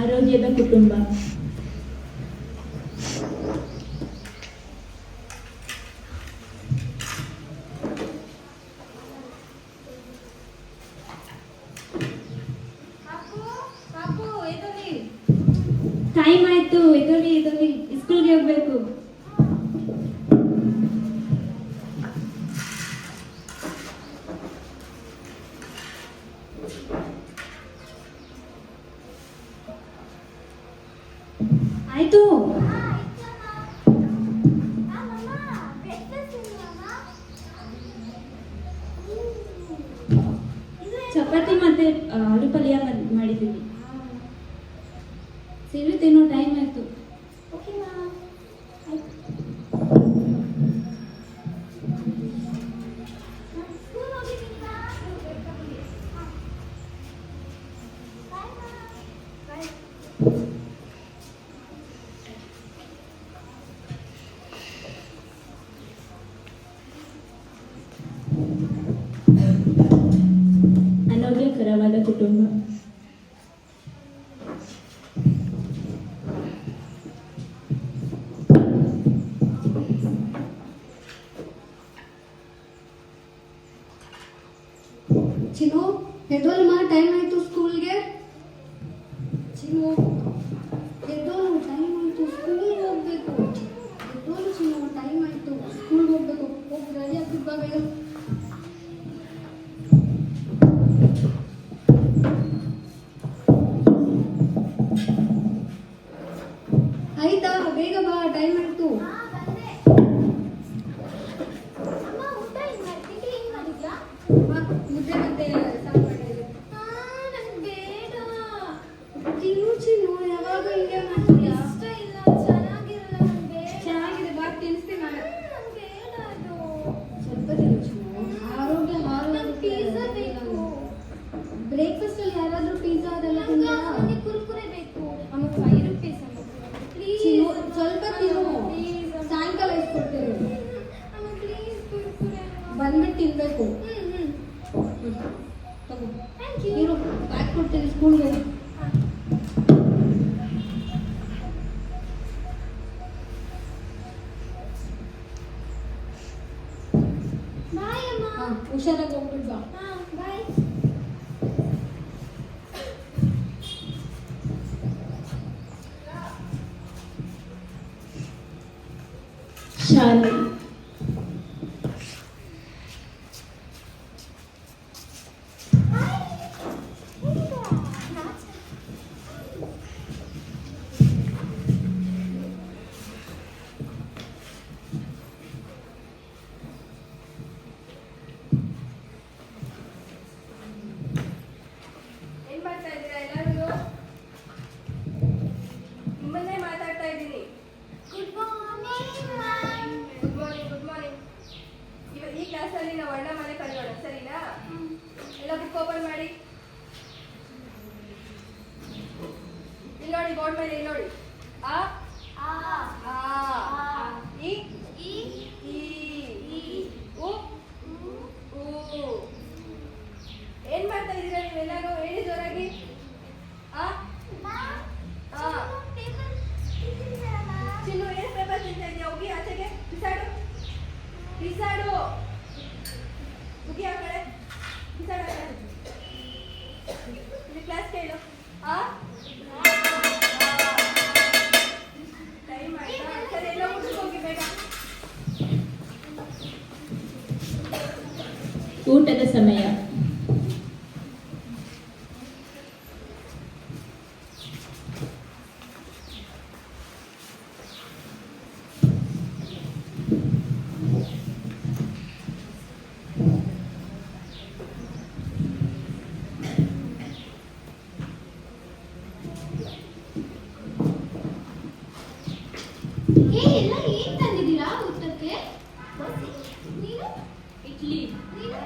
ಆರೋಗ್ಯದ ಕುಟುಂಬ. ಟೈಮ್ ಆಯ್ತು ಇದರಲ್ಲಿ ಇದರಲ್ಲಿ ಸ್ಕೂಲ್ಗೆ ಹೋಗ್ಬೇಕು. ಆಯ್ತು ಚಪಾತಿ ಮತ್ತೆ ಆ, ಆಲೂ ಪಲ್ಯ எவ்வளோமா டைம் ஆயிடுச்சு ಬಂದ್ಬಿಟ್ಟು ತಿನ್ಬೇಕು ತಗೋ ಇರು ಪ್ಯಾಕ್ ಕೊಡ್ತೀನಿ ಸ್ಕೂಲ್ಗೆ ಹಾ ಹುಷಾರಾಗಿ ಹೋಗ್ಬಿಟ್ಟು ಬಾ ಶಾಲೆ ಇಲ್ಲಿ ನೋಡಿ ಬೋರ್ಡ್ ಮೇಲೆ ಇಲ್ಲಿ ನೋಡಿ ಆ ಆ ಇ ಈ ಉ ಊ ಏನ್ ಮಾಡ್ತಾ ಇದ್ದೀರಾ ನೀವೆಲ್ಲರೂ ಹೇಳಿ ಜೋರಾಗಿ ಆ ಆ ಚಿನ್ನು ಏನ್ ಪೇಪರ್ ತಿಂತಾ ಇದೆಯಾ ಹೋಗಿ ಆಚೆಗೆ ಬಿಸಾಡು ಬಿಸಾಡು ಮುಗಿ ಆ ಕಡೆ ಬಿಸಾಡು ಆ ಕಡೆ ಇಲ್ಲಿ ಕ್ಲಾಸ್ ಕೇಳು ಆ ಊಟದ ಸಮಯ. ಏ ಎಲ್ಲ ಏನ್ ತಂದಿದ್ದೀರಾ ಊಟಕ್ಕೆ? ನೀನು? ಇಡ್ಲಿ ನೀನು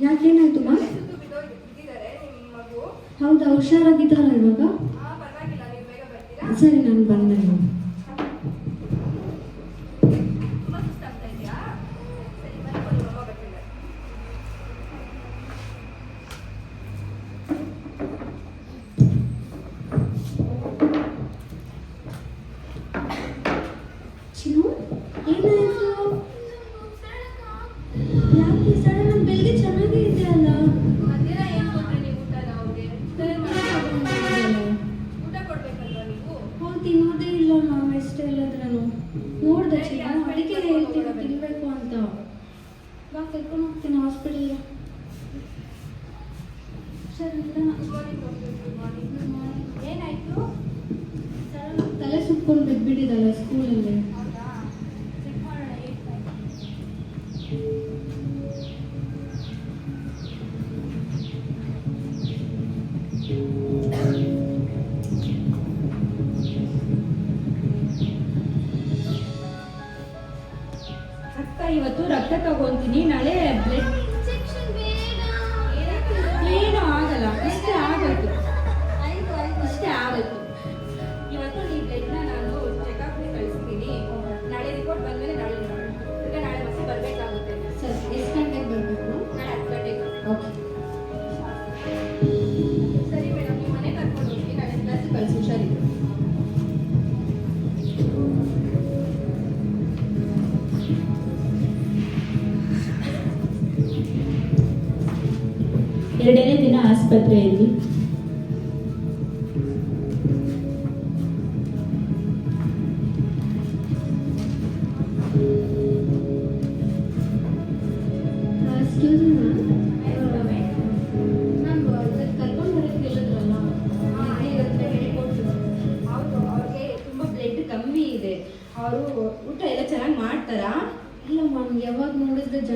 ಯಾಕೇನಾಯ್ತು ಮಾ ಹೌದಾ ಹುಷಾರಾಗಿದ್ದಾರ ಇವಾಗ ಸರಿ ನಾನು ಬಂದೆ. ಹಾಸ್ಪಿಟಲ್ಗೆ ಸರಿ ಏನಾಯ್ತು ಆಗಿ ತಲೆ ಸುತ್ಕೊಂಡು ಬಿದ್ದುಬಿಟ್ಟಿದ್ದಲ್ಲ ಸ್ಕೂಲಲ್ಲಿ ತಗೊಂತೀನಿ ನಾಳೆ ಬ್ಲಡ್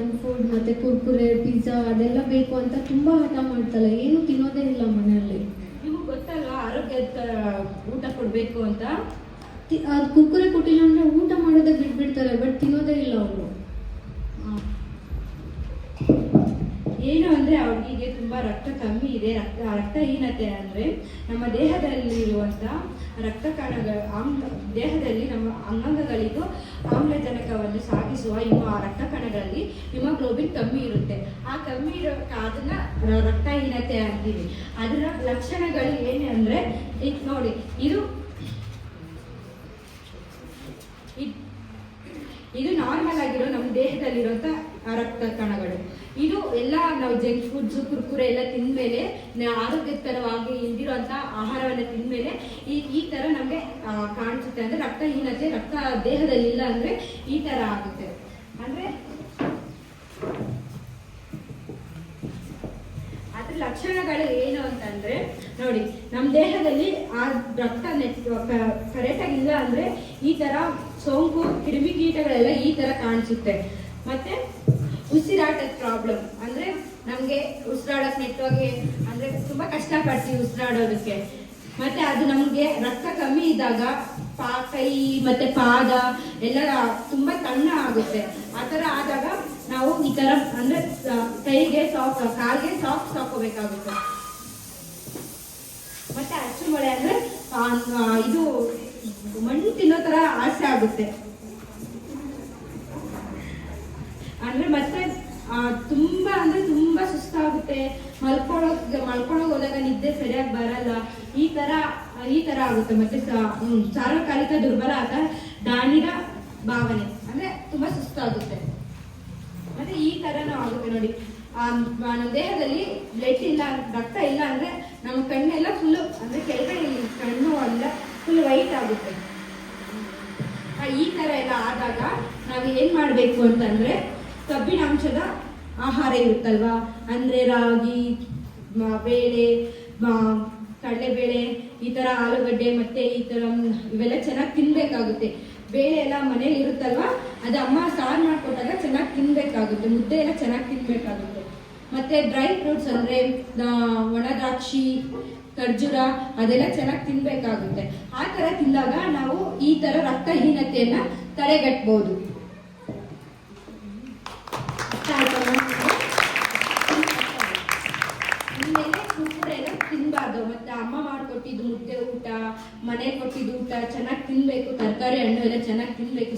ಜಂಕ್ ಫುಡ್ ಮತ್ತೆ ಕುರ್ಕುರೆ ಪಿಜ್ಜಾ ಅದೆಲ್ಲ ಬೇಕು ಅಂತ ತುಂಬಾ ಹಠ ಮಾಡ್ತಾಳೆ ಏನು ತಿನ್ನೋದೇ ಇಲ್ಲ ಮನೆಯಲ್ಲಿ. ನಿಮಗೆ ಗೊತ್ತಲ್ಲ ಆರೋಗ್ಯದ ಊಟ ಕೊಡಬೇಕು ಅಂತ? ಅದ್ ಕುರ್ಕುರೆ ಕೊಟ್ಟಿಲ್ಲ ಅಂದ್ರೆ ಊಟ ಮಾಡೋದೇ ಬಿಟ್ಬಿಡ್ತಾರೆ ಬಟ್ ತಿನ್ನೋದೇ ಇಲ್ಲ ಅವರು. ಏನು ಅಂದರೆ ಅವ್ರಿಗೆ ತುಂಬ ರಕ್ತ ಕಮ್ಮಿ ಇದೆ, ರಕ್ತ, ರಕ್ತಹೀನತೆ ಅಂದರೆ ನಮ್ಮ ದೇಹದಲ್ಲಿರುವಂಥ ರಕ್ತ ಕಣಗಳ ಆಮ್ಲ, ದೇಹದಲ್ಲಿ ನಮ್ಮ ಅಂಗಾಂಗಗಳಿಗೂ ಆಮ್ಲಜನಕವನ್ನು ಸಾಗಿಸುವ ಇವು ಆ ರಕ್ತ ಕಣಗಳಲ್ಲಿ ಹಿಮೋಗ್ಲೋಬಿನ್ ಕಮ್ಮಿ ಇರುತ್ತೆ. ಆ ಕಮ್ಮಿ ಇರೋ ಅದನ್ನ ರಕ್ತಹೀನತೆ ಅಂತೀವಿ. ಅದರ ಲಕ್ಷಣಗಳು ಏನು ಅಂದರೆ ಈಗ ನೋಡಿ, ಇದು ಇದು ನಾರ್ಮಲ್ ಆಗಿರೋ ನಮ್ಮ ದೇಹದಲ್ಲಿರುವಂಥ ರಕ್ತ ಕಣಗಳು. ಇದು ಎಲ್ಲ ನಾವು ಜಂಕ್ ಫುಡ್ಸ್ ಕುರ್ಕುರೆ ಎಲ್ಲ ತಿಂದ್ಮೇಲೆ ಆರೋಗ್ಯಕರವಾಗಿ ಇಲ್ದಿರುವಂಥ ಆಹಾರವನ್ನ ತಿಂದ್ಮೇಲೆ, ಈ ಈ ಥರ ನಮಗೆ ಕಾಣಿಸುತ್ತೆ. ಅಂದರೆ ರಕ್ತಹೀನತೆ, ರಕ್ತ ದೇಹದಲ್ಲಿ ಇಲ್ಲ ಅಂದ್ರೆ ಈ ಥರ ಆಗುತ್ತೆ. ಅಂದರೆ ಅದ್ರ ಲಕ್ಷಣಗಳು ಏನು ಅಂತಂದ್ರೆ, ನೋಡಿ ನಮ್ಮ ದೇಹದಲ್ಲಿ ಆ ರಕ್ತ ನೆಟ್ ಕರೆಕ್ಟಾಗಿ ಇಲ್ಲ ಅಂದ್ರೆ ಈ ತರ ಸೋಂಕು, ಕ್ರಿಮಿಕೀಟಗಳೆಲ್ಲ ಈ ತರ ಕಾಣಿಸುತ್ತೆ. ಮತ್ತೆ ಉಸಿರಾಟದ ಪ್ರಾಬ್ಲಮ್ ಅಂದ್ರೆ ನಮ್ಗೆ ಉಸಿರಾಡಕ್ ನೆಟ್ಟೋಗಿ ಅಂದ್ರೆ ತುಂಬಾ ಕಷ್ಟ ಪಡ್ತೀವಿ ಉಸಿರಾಡೋದಕ್ಕೆ. ಮತ್ತೆ ಅದು ನಮ್ಗೆ ರಕ್ತ ಕಮ್ಮಿ ಇದ್ದಾಗ ಪಾ, ಕೈ, ಮತ್ತೆ ಪಾದ ಎಲ್ಲ ತುಂಬಾ ತಣ್ಣ ಆಗುತ್ತೆ. ಆ ಥರ ಆದಾಗ ನಾವು ಈ ತರ ಅಂದ್ರೆ ಕೈಗೆ ಸಾಕ್ ಕಾಲ್ಗೆ ಸಾಫ್ ಹಾಕೋಬೇಕಾಗುತ್ತೆ ಮತ್ತೆ ಅಚ್ಚು ಮಳೆ ಅಂದ್ರೆ ಇದು ಮಣ್ಣು ತಿನ್ನೋ ತರ ಆಸೆ ಆಗುತ್ತೆ. ಅಂದ್ರೆ ಮತ್ತೆ ತುಂಬಾ ಅಂದ್ರೆ ತುಂಬಾ ಸುಸ್ತಾಗುತ್ತೆ. ಮಲ್ಕೊಳಕ್ ಮಲ್ಕೊಳ್ಳೋಕೆ ಹೋದಾಗ ನಿದ್ದೆ ಸರಿಯಾಗಿ ಬರಲ್ಲ. ಈ ತರ ಈ ತರ ಆಗುತ್ತೆ ಮತ್ತೆ ಸಾರ್ವಕಾಲಿಕ ದುರ್ಬಲ ಆದ ದಾನಿರ ಭಾವನೆ. ಅಂದ್ರೆ ತುಂಬಾ ಸುಸ್ತಾಗುತ್ತೆ. ಮತ್ತೆ ಈ ತರನೂ ಆಗುತ್ತೆ ನೋಡಿ. ನಮ್ಮ ದೇಹದಲ್ಲಿ ಬ್ಲಡ್ ಇಲ್ಲ, ರಕ್ತ ಇಲ್ಲ ಅಂದ್ರೆ ನಮ್ಮ ಕಣ್ಣೆಲ್ಲ ಫುಲ್ಲು ಅಂದ್ರೆ ಕೆಳಗಡೆ ಕಣ್ಣು ಅಲ್ಲ ಫುಲ್ ವೈಟ್ ಆಗುತ್ತೆ. ಈ ತರ ಎಲ್ಲ ಆದಾಗ ನಾವು ಏನು ಮಾಡಬೇಕು ಅಂತಂದರೆ ಕಬ್ಬಿನಾಂಶದ ಆಹಾರ ಇರುತ್ತಲ್ವಾ? ಅಂದರೆ ರಾಗಿ ಬೇಳೆ ಕಡಲೆಬೇಳೆ, ಈ ಥರ ಆಲೂಗಡ್ಡೆ ಮತ್ತು ಈ ಥರ ಇವೆಲ್ಲ ಚೆನ್ನಾಗಿ ತಿನ್ನಬೇಕಾಗುತ್ತೆ ಬೇಳೆ ಎಲ್ಲ ಮನೇಲಿ ಇರುತ್ತಲ್ವಾ? ಅದು ಅಮ್ಮ ಸಾರು ಮಾಡಿಕೊಟ್ಟಾಗ ಚೆನ್ನಾಗಿ ತಿನ್ನಬೇಕಾಗುತ್ತೆ ಮುದ್ದೆ ಎಲ್ಲ ಚೆನ್ನಾಗಿ ತಿನ್ನಬೇಕಾಗುತ್ತೆ ಮತ್ತು ಡ್ರೈ ಫ್ರೂಟ್ಸ್ ಅಂದರೆ ಒಣ ದ್ರಾಕ್ಷಿ ಖರ್ಜೂರ ಅದೆಲ್ಲ ಚೆನ್ನಾಗಿ ತಿನ್ನಬೇಕಾಗುತ್ತೆ ಆ ಥರ ತಿಂದಾಗ ನಾವು ಈ ಥರ ರಕ್ತಹೀನತೆಯನ್ನು ತಡೆಗಟ್ಬೋದು. ತಿನ್ನಬಾರ್ದು ಮತ್ತೆ ಅಮ್ಮ ಮಾಡ್ಕೊಟ್ಟಿದ್ದು ಮುದ್ದೆ ಊಟ ಮನೆ ಕೊಟ್ಟಿದ್ದು ಊಟ, ಚೆನ್ನಾಗಿ ತಿನ್ಬೇಕು, ತರಕಾರಿ ಹಣ್ಣು ಎಲ್ಲ ಚೆನ್ನಾಗಿ ತಿನ್ಬೇಕು.